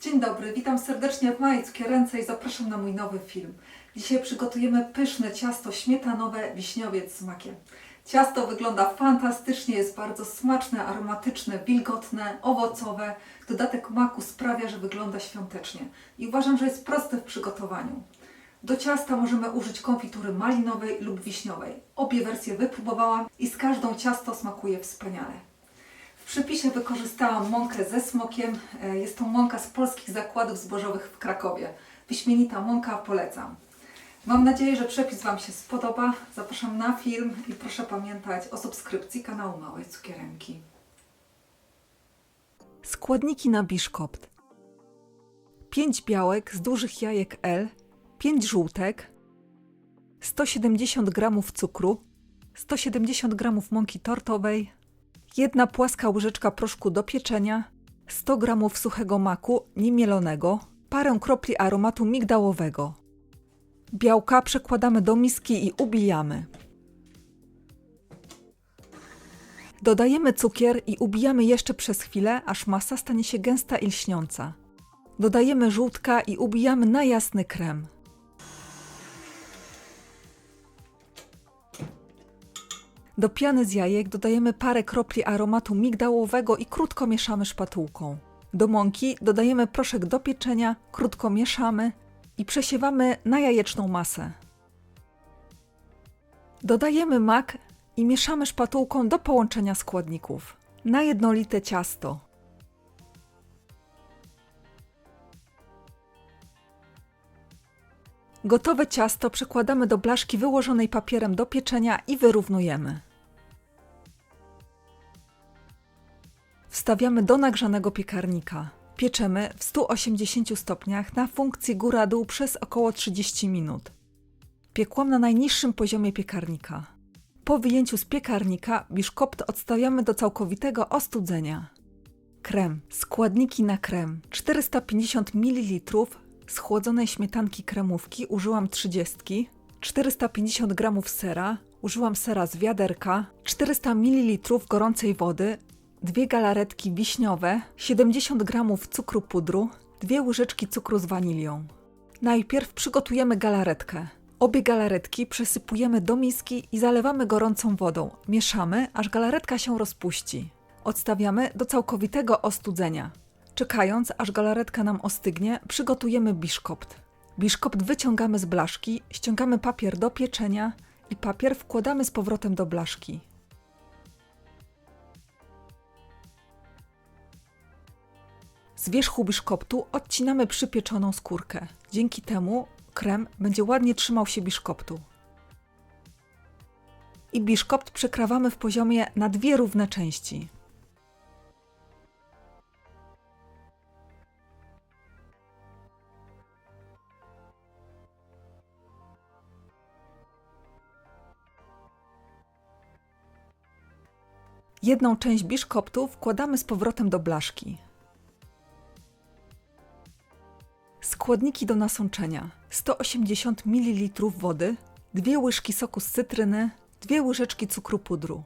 Dzień dobry, witam serdecznie w mojej cukierence i zapraszam na mój nowy film. Dzisiaj przygotujemy pyszne ciasto śmietanowe wiśniowiec z makiem. Ciasto wygląda fantastycznie, jest bardzo smaczne, aromatyczne, wilgotne, owocowe. Dodatek maku sprawia, że wygląda świątecznie i uważam, że jest proste w przygotowaniu. Do ciasta możemy użyć konfitury malinowej lub wiśniowej. Obie wersje wypróbowałam i z każdą ciasto smakuje wspaniale. W przypisie wykorzystałam mąkę ze smokiem. E, Jest to mąka z polskich zakładów zbożowych w Krakowie. Wyśmienita mąka, polecam. Mam nadzieję, że przepis Wam się spodoba. Zapraszam na film i proszę pamiętać o subskrypcji kanału Małej Cukierenki. Składniki na biszkopt. 5 białek z dużych jajek L, 5 żółtek, 170 g cukru, 170 g mąki tortowej, jedna płaska łyżeczka proszku do pieczenia, 100 g suchego maku niemielonego, parę kropli aromatu migdałowego. Białka przekładamy do miski i ubijamy. Dodajemy cukier i ubijamy jeszcze przez chwilę, aż masa stanie się gęsta i lśniąca. Dodajemy żółtka i ubijamy na jasny krem. Do piany z jajek dodajemy parę kropli aromatu migdałowego i krótko mieszamy szpatułką. Do mąki dodajemy proszek do pieczenia, krótko mieszamy i przesiewamy na jajeczną masę. Dodajemy mak i mieszamy szpatułką do połączenia składników. Na jednolite ciasto. Gotowe ciasto przekładamy do blaszki wyłożonej papierem do pieczenia i wyrównujemy. Wstawiamy do nagrzanego piekarnika. Pieczemy w 180 stopniach na funkcji góra-dół przez około 30 minut. Piekłam na najniższym poziomie piekarnika. Po wyjęciu z piekarnika biszkopt odstawiamy do całkowitego ostudzenia. Krem. Składniki na krem. 450 ml schłodzonej śmietanki kremówki użyłam 30, 450 g sera, użyłam sera z wiaderka, 400 ml gorącej wody, dwie galaretki wiśniowe, 70 g cukru pudru, dwie łyżeczki cukru z wanilią. Najpierw przygotujemy galaretkę. Obie galaretki przesypujemy do miski i zalewamy gorącą wodą. Mieszamy, aż galaretka się rozpuści. Odstawiamy do całkowitego ostudzenia. Czekając, aż galaretka nam ostygnie, przygotujemy biszkopt. Biszkopt wyciągamy z blaszki, ściągamy papier do pieczenia i papier wkładamy z powrotem do blaszki. Z wierzchu biszkoptu odcinamy przypieczoną skórkę. Dzięki temu krem będzie ładnie trzymał się biszkoptu. I biszkopt przekrawamy w poziomie na dwie równe części. Jedną część biszkoptu wkładamy z powrotem do blaszki. Składniki do nasączenia: 180 ml wody, 2 łyżki soku z cytryny, 2 łyżeczki cukru pudru.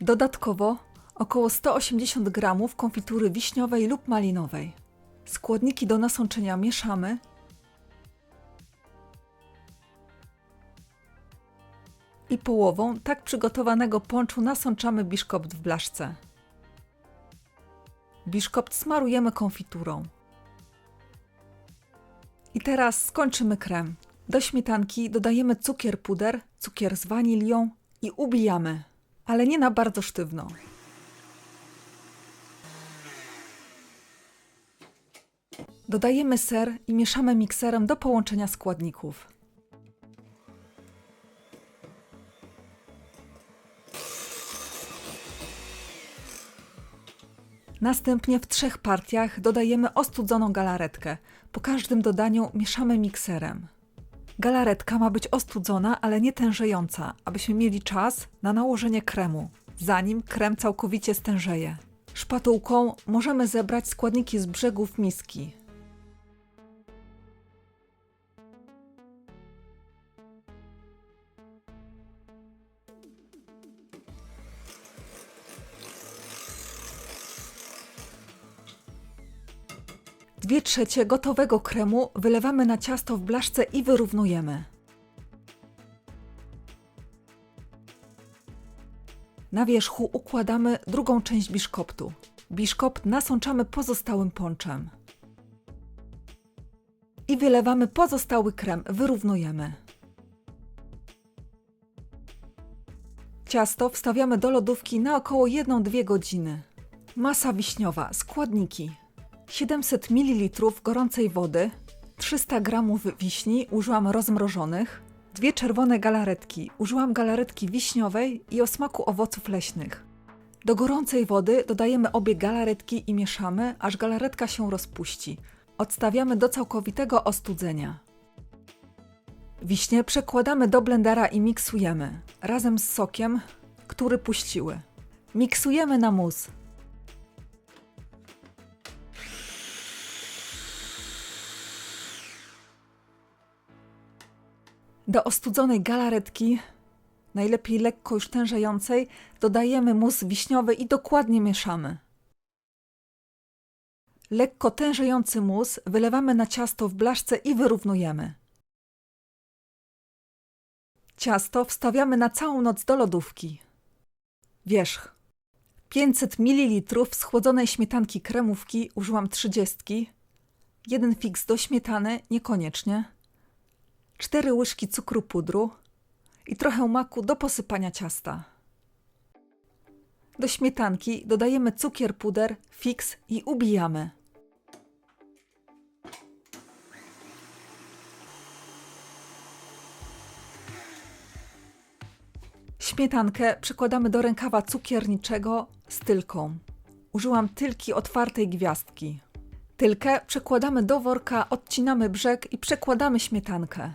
Dodatkowo około 180 g konfitury wiśniowej lub malinowej. Składniki do nasączenia mieszamy. I połową tak przygotowanego ponczu nasączamy biszkopt w blaszce. Biszkopt smarujemy konfiturą. I teraz skończymy krem. Do śmietanki dodajemy cukier puder, cukier z wanilią i ubijamy, ale nie na bardzo sztywno. Dodajemy ser i mieszamy mikserem do połączenia składników. Następnie w trzech partiach dodajemy ostudzoną galaretkę. Po każdym dodaniu mieszamy mikserem. Galaretka ma być ostudzona, ale nie tężejąca, abyśmy mieli czas na nałożenie kremu, zanim krem całkowicie stężeje. Szpatułką możemy zebrać składniki z brzegów miski. Dwie trzecie gotowego kremu wylewamy na ciasto w blaszce i wyrównujemy. Na wierzchu układamy drugą część biszkoptu. Biszkopt nasączamy pozostałym ponczem. I wylewamy pozostały krem, wyrównujemy. Ciasto wstawiamy do lodówki na około 1-2 godziny. Masa wiśniowa, składniki: 700 ml gorącej wody, 300 g wiśni użyłam rozmrożonych, dwie czerwone galaretki użyłam galaretki wiśniowej i o smaku owoców leśnych. Do gorącej wody dodajemy obie galaretki i mieszamy, aż galaretka się rozpuści. Odstawiamy do całkowitego ostudzenia. Wiśnie przekładamy do blendera i miksujemy razem z sokiem, który puściły. Miksujemy na mus. Do ostudzonej galaretki, najlepiej lekko już tężejącej, dodajemy mus wiśniowy i dokładnie mieszamy. Lekko tężejący mus wylewamy na ciasto w blaszce i wyrównujemy. Ciasto wstawiamy na całą noc do lodówki. Wierzch. 500 ml schłodzonej śmietanki kremówki użyłam 30. Jeden fiks do śmietany, niekoniecznie. 4 łyżki cukru pudru i trochę maku do posypania ciasta. Do śmietanki dodajemy cukier puder, fiks i ubijamy. Śmietankę przykładamy do rękawa cukierniczego z tylką. Użyłam tylki otwartej gwiazdki. Tylkę przekładamy do worka, odcinamy brzeg i przekładamy śmietankę.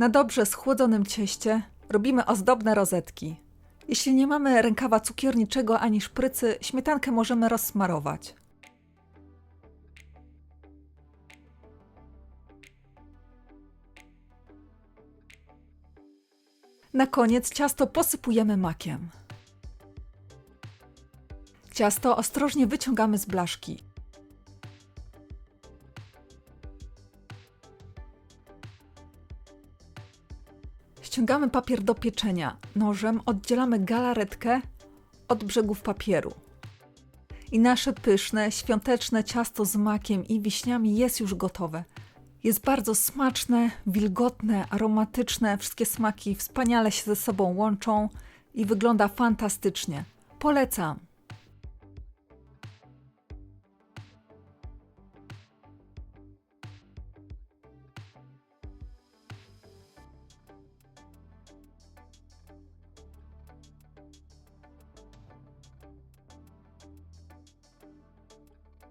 Na dobrze schłodzonym cieście robimy ozdobne rozetki. Jeśli nie mamy rękawa cukierniczego ani szprycy, śmietankę możemy rozsmarować. Na koniec ciasto posypujemy makiem. Ciasto ostrożnie wyciągamy z blaszki. Ściągamy papier do pieczenia. Nożem oddzielamy galaretkę od brzegów papieru. I nasze pyszne, świąteczne ciasto z makiem i wiśniami jest już gotowe. Jest bardzo smaczne, wilgotne, aromatyczne, wszystkie smaki wspaniale się ze sobą łączą i wygląda fantastycznie. Polecam.